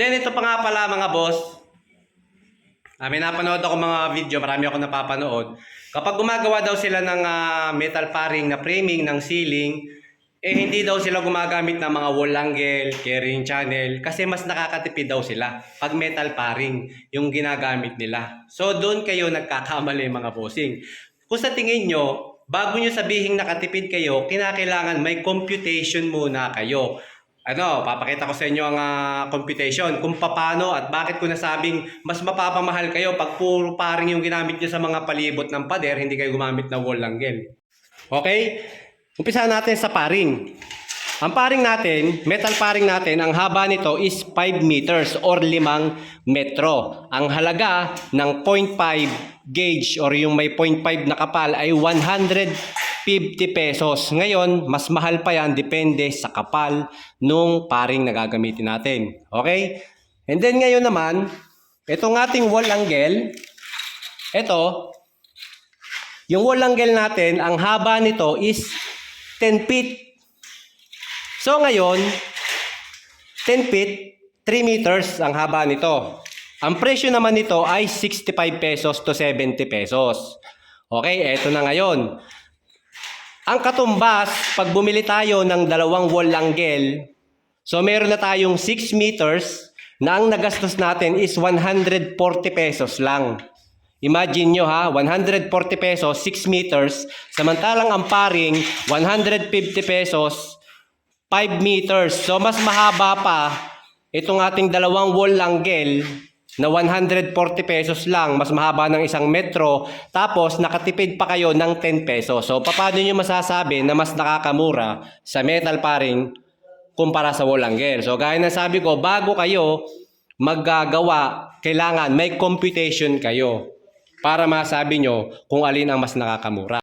Then ito pa nga pala mga boss. Ah, may napanood ako mga video, marami ako napapanood. Kapag gumagawa daw sila ng ah, metal paring na framing ng ceiling, eh hindi daw sila gumagamit ng mga wall angle, carrying channel, kasi mas nakakatipid daw sila pag metal paring yung ginagamit nila. So doon kayo nagkakamali mga bossing. Kung sa tingin nyo, bago nyo sabihin nakatipid kayo, kinakailangan may computation muna kayo. Ano, papakita ko sa inyo ang ah, computation kung paano at bakit ko nasabing mas mapapamahal kayo pag puro paring yung ginamit nyo sa mga palibot ng pader, hindi kayo gumamit ng wall angle. Okay? Umpisa natin sa paring. Ang paring natin, metal paring natin, ang haba nito is 5 meters or 5 metro. Ang halaga ng 0.5 gauge or yung may 0.5 na kapal ay 150 pesos. Ngayon, mas mahal pa yan depende sa kapal nung paring na gagamitin natin. Okay? And then ngayon naman, itong ating wall angle, ito, yung wall angle natin, ang haba nito is 10 feet. So ngayon, 10 feet, 3 meters ang haba nito. Ang presyo naman nito ay 65 pesos to 70 pesos. Okay, eto na ngayon. Ang katumbas, pag bumili tayo ng dalawang wall angle, so meron na tayong 6 meters na ang nagastos natin is 140 pesos lang. Imagine nyo ha, 140 pesos, 6 meters, samantalang ang paring, 150 pesos, 5 meters. So mas mahaba pa itong ating dalawang wall angle na 140 pesos lang, mas mahaba ng isang metro, tapos nakatipid pa kayo ng 10 pesos. So paano nyo masasabi na mas nakakamura sa metal paring kumpara sa wall? So gaya ng sabi ko, bago kayo maggagawa, kailangan may computation kayo para masabi nyo kung alin ang mas nakakamura.